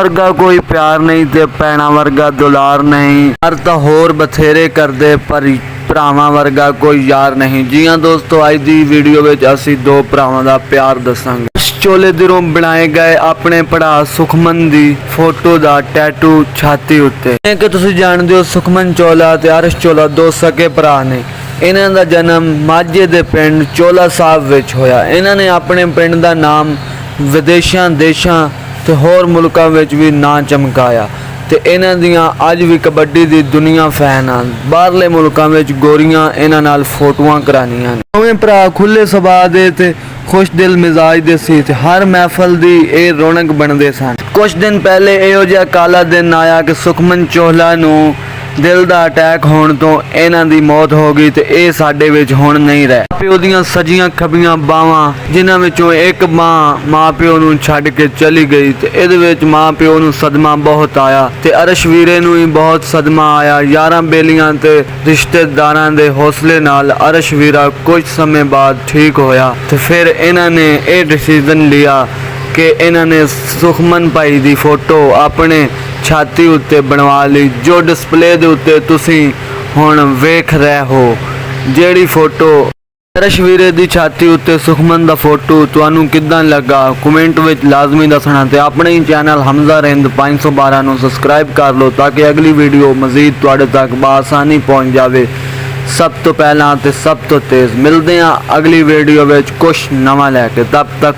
ਵਰਗਾ ਕੋਈ ਪਿਆਰ ਨਹੀਂ ਤੇ ਭੈਣਾਂ ਵਰਗਾ ਦੁਲਾਰ ਨਹੀਂ। ਹਰ ਤਾਂ ਹੋਰ ਬਥੇਰੇ ਕਰਦੇ, ਪਰ ਭਰਾਵਾਂ ਵਰਗਾ ਕੋਈ ਯਾਰ ਨਹੀਂ। ਜੀਆਂ ਦੋਸਤੋ, ਅੱਜ ਦੀ ਵੀਡੀਓ ਵਿੱਚ ਅਸੀਂ ਦੋ ਭਰਾਵਾਂ ਦਾ ਪਿਆਰ ਦੱਸਾਂਗੇ। ਚੋਲੇ ਦਿਲੋਂ ਬਣਾਏ ਗਏ ਆਪਣੇ ਭਰਾ ਸੁਖਮਨ ਦੀ ਫੋਟੋ ਦਾ ਟੈਟੂ ਛਾਤੀ ਉੱਤੇ। ਜਿਵੇਂ ਕਿ ਤੁਸੀਂ ਜਾਣਦੇ ਹੋ, ਸੁਖਮਨ ਚੋਲਾ ਤੇ ਅਰਸ਼ ਚੋਲਾ ਦੋ ਸਕੇ ਭਰਾ ਨੇ। ਇਹਨਾਂ ਦਾ ਜਨਮ ਮਾਝੇ ਦੇ ਪਿੰਡ ਚੋਲਾ ਸਾਹਿਬ ਵਿੱਚ ਹੋਇਆ। ਇਹਨਾਂ ਨੇ ਆਪਣੇ ਪਿੰਡ ਦਾ ਨਾਮ ਵਿਦੇਸ਼ਾਂ ਦੇਸ਼ਾਂ ਤੇ ਹੋਰ ਮੁਲਕਾਂ ਵਿੱਚ ਵੀ ਨਾਂ ਚਮਕਾਇਆ ਤੇ ਇਹਨਾਂ ਦੀਆਂ ਅੱਜ ਵੀ ਕਬੱਡੀ ਦੀ ਦੁਨੀਆ ਫੈਨ ਹਨ। ਬਾਹਰਲੇ ਮੁਲਕਾਂ ਵਿੱਚ ਗੋਰੀਆਂ ਇਹਨਾਂ ਨਾਲ ਫੋਟੋਆਂ ਕਰਾਨੀਆਂ ਨੇ। ਦੋਵੇਂ ਭਰਾ ਖੁੱਲੇ ਸੁਭਾਅ ਦੇ ਤੇ ਖੁਸ਼ ਦਿਲ ਮਿਜ਼ਾਜ ਦੇ ਸੀ ਤੇ ਹਰ ਮਹਿਫਲ ਦੀ ਇਹ ਰੌਣਕ ਬਣਦੇ ਸਨ। ਕੁਝ ਦਿਨ ਪਹਿਲੇ ਇਹੋ ਜਿਹਾ ਕਾਲਾ ਦਿਨ ਆਇਆ ਕਿ ਸੁਖਮਨ ਚੋਹਲਾ ਨੂੰ ਦਿਲ ਦਾ ਅਟੈਕ ਹੋਣ ਤੋਂ ਇਹਨਾਂ ਦੀ ਮੌਤ ਹੋ ਗਈ ਤੇ ਇਹ ਸਾਡੇ ਵਿੱਚ ਹੁਣ ਨਹੀਂ ਰਹਿ। ਪਿਓ ਦੀਆਂ ਸਜੀਆਂ ਖੱਬੀਆਂ ਬਾਹਾਂ, ਜਿਨ੍ਹਾਂ ਵਿੱਚੋਂ ਇੱਕ ਮਾਂ ਮਾਂ ਪਿਓ ਨੂੰ ਛੱਡ ਕੇ ਚਲੀ ਗਈ ਤੇ ਇਹਦੇ ਵਿੱਚ ਮਾਂ ਪਿਓ ਨੂੰ ਸਦਮਾ ਬਹੁਤ ਆਇਆ ਤੇ ਅਰਸ਼ ਵੀਰੇ ਨੂੰ ਵੀ ਬਹੁਤ ਸਦਮਾ ਆਇਆ। ਯਾਰਾਂ ਬੇਲੀਆਂ ਤੇ ਰਿਸ਼ਤੇਦਾਰਾਂ ਦੇ ਹੌਸਲੇ ਨਾਲ ਅਰਸ਼ ਵੀਰਾ ਕੁਝ ਸਮੇਂ ਬਾਅਦ ਠੀਕ ਹੋਇਆ ਤੇ ਫਿਰ ਇਹਨਾਂ ਨੇ ਇਹ ਡਿਸੀਜਨ ਲਿਆ ਕਿ ਇਹਨਾਂ ਨੇ ਸੁਖਮਨ ਭਾਈ ਦੀ ਫੋਟੋ ਆਪਣੇ ਛਾਤੀ ਉੱਤੇ ਬਣਵਾ ਲਈ, ਜੋ ਡਿਸਪਲੇ ਦੇ ਉੱਤੇ ਤੁਸੀਂ ਹੁਣ ਵੇਖ ਰਹੇ ਹੋ। ਜਿਹੜੀ ਫੋਟੋ ਤਸ਼ਵੀਰੇ ਦੀ ਛਾਤੀ ਉੱਤੇ ਸੁਖਮਨ ਦਾ ਫੋਟੋ ਤੁਹਾਨੂੰ ਕਿੱਦਾਂ ਲੱਗਾ? ਕਮੈਂਟ ਵਿੱਚ ਲਾਜ਼ਮੀ ਦੱਸਣਾ ਤੇ ਆਪਣੇ ਹੀ ਚੈਨਲ ਹਮਜ਼ਾ ਰਿੰਦ 512 ਨੂੰ ਸਬਸਕ੍ਰਾਈਬ ਕਰ ਲਓ ਤਾਂ ਕਿ ਅਗਲੀ ਵੀਡੀਓ ਮਜ਼ੀਦ ਤੁਹਾਡੇ ਤੱਕ ਬਾਸਾਨੀ ਪਹੁੰਚ ਜਾਵੇ। ਸਭ ਤੋਂ ਪਹਿਲਾਂ ਤੇ ਸਭ ਤੋਂ ਤੇਜ਼, ਮਿਲਦੇ ਹਾਂ ਅਗਲੀ ਵੀਡੀਓ ਵਿੱਚ ਕੁਝ ਨਵਾਂ ਲੈ ਕੇ। ਤਬ ਤੱਕ